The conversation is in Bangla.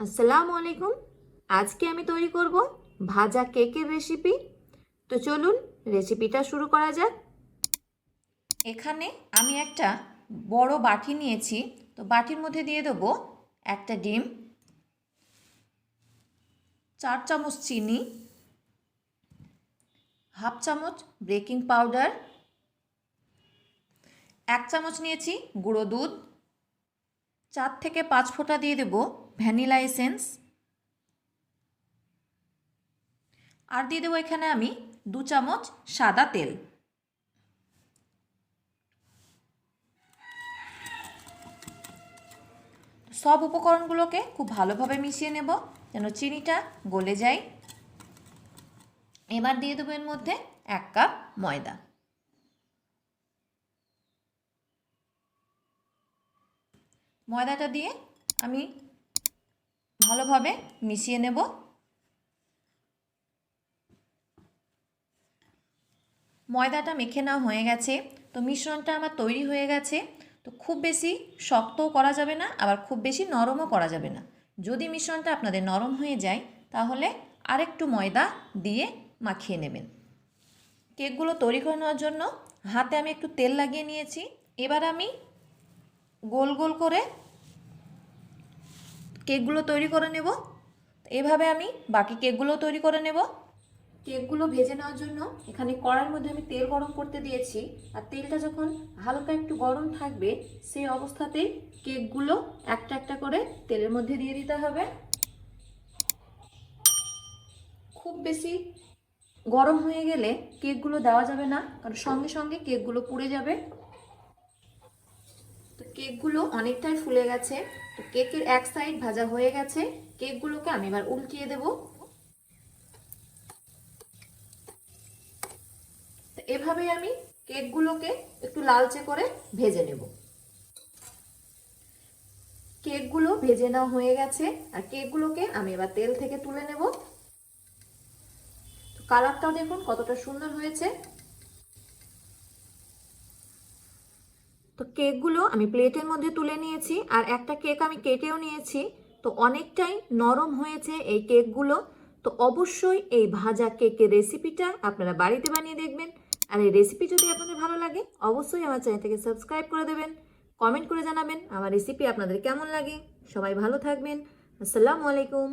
আসসালামু আলাইকুম। আজকে আমি তৈরি করব ভাজা কেকের রেসিপি। তো চলুন রেসিপিটা শুরু করা যাক। এখানে আমি একটা বড় বাটি নিয়েছি। তো বাটির মধ্যে দিয়ে দেবো একটা ডিম, চার চামচ চিনি, হাফ চামচ বেকিং পাউডার, এক চামচ নিয়েছি গুঁড়ো দুধ, চার থেকে পাঁচ ফোঁটা দিয়ে দেব ভ্যানিলা এসেন্স। আর দিয়ে দেবো এখানে আমি দু চামচ সাদা তেল। সব উপকরণগুলোকে খুব ভালোভাবে মিশিয়ে নেব, যেন চিনিটা গলে যায়। এবার দিয়ে দেবো এর মধ্যে এক কাপ ময়দা। ময়দাটা দিয়ে আমি ভালোভাবে মিশিয়ে নেব। ময়দাটা মেখে নেওয়া হয়ে গেছে। তো মিশ্রণটা আমার তৈরি হয়ে গেছে। তো খুব বেশি শক্তও করা যাবে না, আবার খুব বেশি নরমও করা যাবে না। যদি মিশ্রণটা আপনাদের নরম হয়ে যায়, তাহলে আরেকটু ময়দা দিয়ে মাখিয়ে নেবেন। কেকগুলো তৈরি করে নেওয়ার জন্য হাতে আমি একটু তেল লাগিয়ে নিয়েছি। এবার আমি গোল গোল করে কেকগুলো তৈরি করে নেব। এভাবে আমি বাকি কেকগুলো তৈরি করে নেব। কেকগুলো ভেজে নেওয়ার জন্য এখানে কড়ার মধ্যে আমি তেল গরম করতে দিয়েছি। আর তেলটা যখন হালকা একটু গরম থাকবে, সেই অবস্থাতেই কেকগুলো একটা একটা করে তেলের মধ্যে দিয়ে দিতে হবে। খুব বেশি গরম হয়ে গেলে কেকগুলো দেওয়া যাবে না, কারণ সঙ্গে সঙ্গে কেকগুলো পুড়ে যাবে। তো কেকগুলো অনেকটাই ফুলে গেছে। তো কেকের এক সাইড ভাজা হয়ে গেছে। কেকগুলোকে আমি এবার উল্টিয়ে দেব। এভাবে আমি কেকগুলোকে একটু লালচে করে ভেজে নেব। কেকগুলো ভেজে নেওয়া হয়ে গেছে। আর কেকগুলোকে আমি এবার তেল থেকে তুলে নেব। কালারটাও দেখুন কতটা সুন্দর হয়েছে। তো কেকগুলো আমি প্লেটের মধ্যে তুলে নিয়েছি আর একটা কেক আমি কেটেও নিয়েছি। তো অনেকটাই নরম হয়েছে এই কেকগুলো। তো অবশ্যই এই ভাজা কেকের রেসিপিটা আপনারা বাড়িতে বানিয়ে দেখবেন। আর এই রেসিপি যদি আপনাদের ভালো লাগে, অবশ্যই আমার চ্যানেলটাকে সাবস্ক্রাইব করে দেবেন। কমেন্ট করে জানাবেন আমার রেসিপি আপনাদের কেমন লাগে। সবাই ভালো থাকবেন। আসসালামু আলাইকুম।